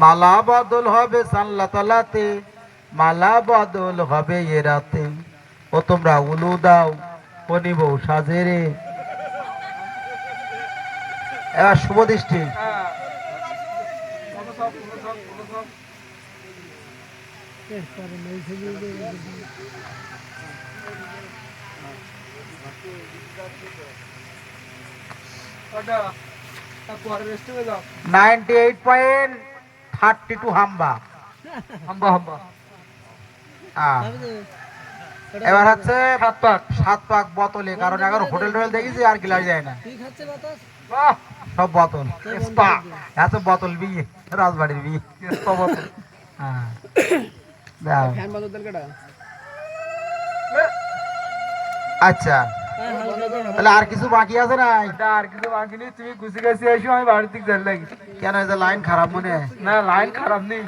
মালা বদল হবে সাল্লা তালাতে মালা বদল হবে এ রাতে। ও তোমরা উলু দাও কোনি বউ সাজে রে এবার শুভ দৃষ্টি। Ninety eight point thirty two হাম্বা। হাম্বা হাম্বা। এবার হচ্ছে সাত পাক। সাত পাক বোতলে কারণ এখন হোটেল টোটেল দেখেছি আর গিলাস যায় না। সব বোতল। স্পা এত বোতল। বিয়ে রাজবাড়ির বিয়ে। স্পা বোতল। হ্যাঁ। আচ্ছা। তাহলে আর কিছু বাকি আছে না আর কিছু বাকি নেই। তুমি গুছি গেছি এসো আমি বাড়ির দিকে যাই লাগি। কেন এই যে লাইন খারাপ মনে হয়? না লাইন খারাপ নেই।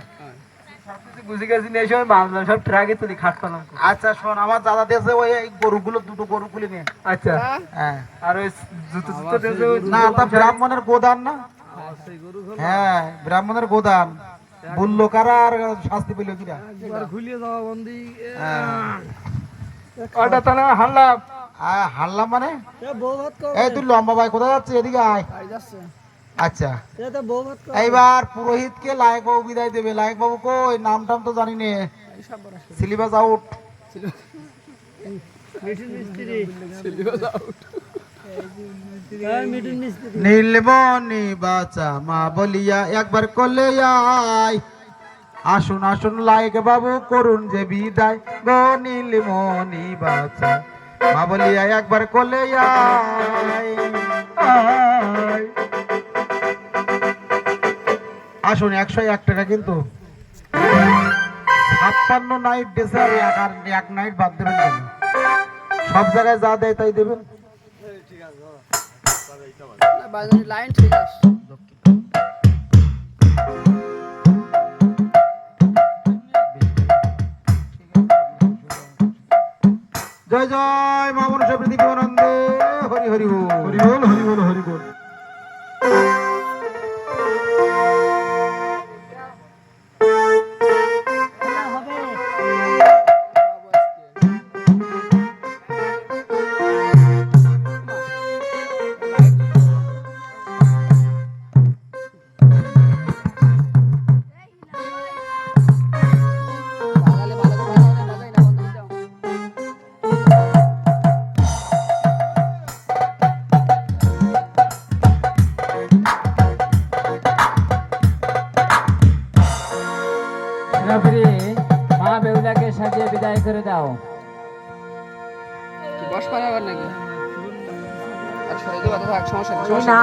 আচ্ছা শোন আমার দাদা দেশে ওই গরুগুলো দুটো গরু খুলে নিয়ে। আচ্ছা। হ্যাঁ। আর ওই জুতো জুতো না তা ব্রাহ্মণের গোদান না? হ্যাঁ ব্রাহ্মণের গোদান। বলল কারা আর শাস্তি পেল কিরা? ঘুলিয়ে যাওয়া বন্দি। হ্যাঁ। ওটা তাহলে হানলাম। আহ, হারলাম মানে? এই তুই লম্বা ভাই কোথায় যাচ্ছে এদিকে আয়। আচ্ছা। এইবার পুরোহিতকে লায়ক বাবু বিদায় দেবে। লায়ক বাবু কই? নাম টাম তো জানি নে। Syllabus out. নীলমণি বাচা মা বলিয়া একবার করলে আয়। আসুন আসুন লায়ক বাবু করুন যে বিদায়। গো নীলমণি বাচা। মা বলিয়া, একবার আয়। আসুন, একশো এক টাকা কিন্তু ছাপ্পান্ন নাইট ডেসে এক আর এক নাইট বাদ দেবেন কেন? সব জায়গায় যা দেয় তাই দেবেন লাইন ঠিক আছে জয় জয় মা মনুষ্য পৃথিবী আনন্দে। হরি হরি হরি বল হরি বল হরি বল। বেউলাকে সাজিয়ে বিদায় করে দাও। বস পারে আবার নাকি? দেবো থাক সমস্যা নেই সমস্যা